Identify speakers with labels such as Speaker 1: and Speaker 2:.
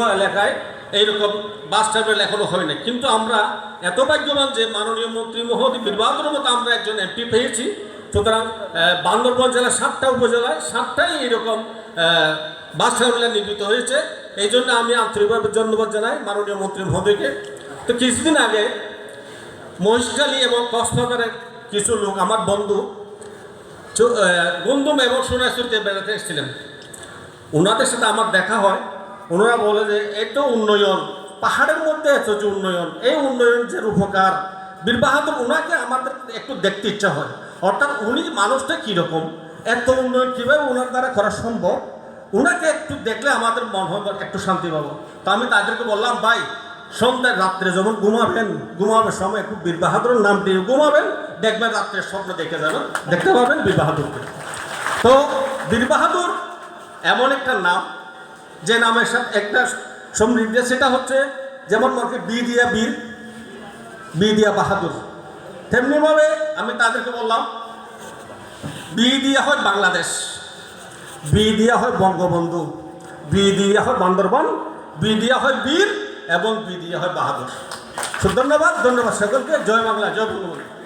Speaker 1: কোনো এলাকায় এইরকম বাস টার্মিনাল এখনও হয় না কিন্তু আমরা এত ভাগ্যবান যে মাননীয় মন্ত্রী মহোদয় বীরবাহাদুর মতো আমরা একজন এমপি পেয়েছি। সুতরাং বান্দরবান জেলার সাতটা উপজেলায় সাতটাই এরকম আহ, বাস টার্মিনাল নির্মিত হয়েছে। এই জন্য আমি আন্তরিকভাবে ধন্যবাদ জানাই মাননীয় মন্ত্রী মহোদয়কে। তো কিছুদিন আগে মহিষকালী এবং কক্সবাজারের কিছু লোক আমার বন্ধু গুমদুম এবং সোনাইশুরিতে বেড়াতে এসেছিলেন। ওনাদের সাথে আমার দেখা হয়। ওনারা বলে যে এত উন্নয়ন, পাহাড়ের মধ্যে এত যে উন্নয়ন, এই উন্নয়ন যে রূপকার। বীর বাহাদুর ওনাকে আমাদের একটু দেখতে ইচ্ছা হয়। অর্থাৎ উনি মানুষটা কীরকম, এত উন্নয়ন কীভাবে ওনার দ্বারা করা সম্ভব? ওনাকে একটু দেখলে আমাদের মন হয় একটু শান্তি পাবো। তো আমি তাদেরকে বললাম, ভাই সন্ধ্যায় রাত্রে যখন ঘুমাবেন, ঘুমাবের সময় একটু বীর বাহাদুরের নাম দিয়ে ঘুমাবেন, দেখবেন রাত্রে স্বপ্ন দেখে যাবেন দেখতে পাবেন বীর বাহাদুরকে তো বীর বাহাদুর এমন একটা নাম যে নামের সাথে একটা সমৃদ্ধি, সেটা হচ্ছে যেমন মনে বি দিয়া বীর, বি দিয়া বাহাদুর। তেমনিভাবে আমি তাদেরকে বললাম, বি দিয়া হয় বাংলাদেশ, বি দিয়া হয় বঙ্গবন্ধু, বি দিয়া হয় বান্দরবন, বি দিয়া হয় বীর এবং বি দিয়া হয় বাহাদুর। ধন্যবাদ ধন্যবাদ সকলকে। জয় বাংলা, জয় বঙ্গবন্ধু।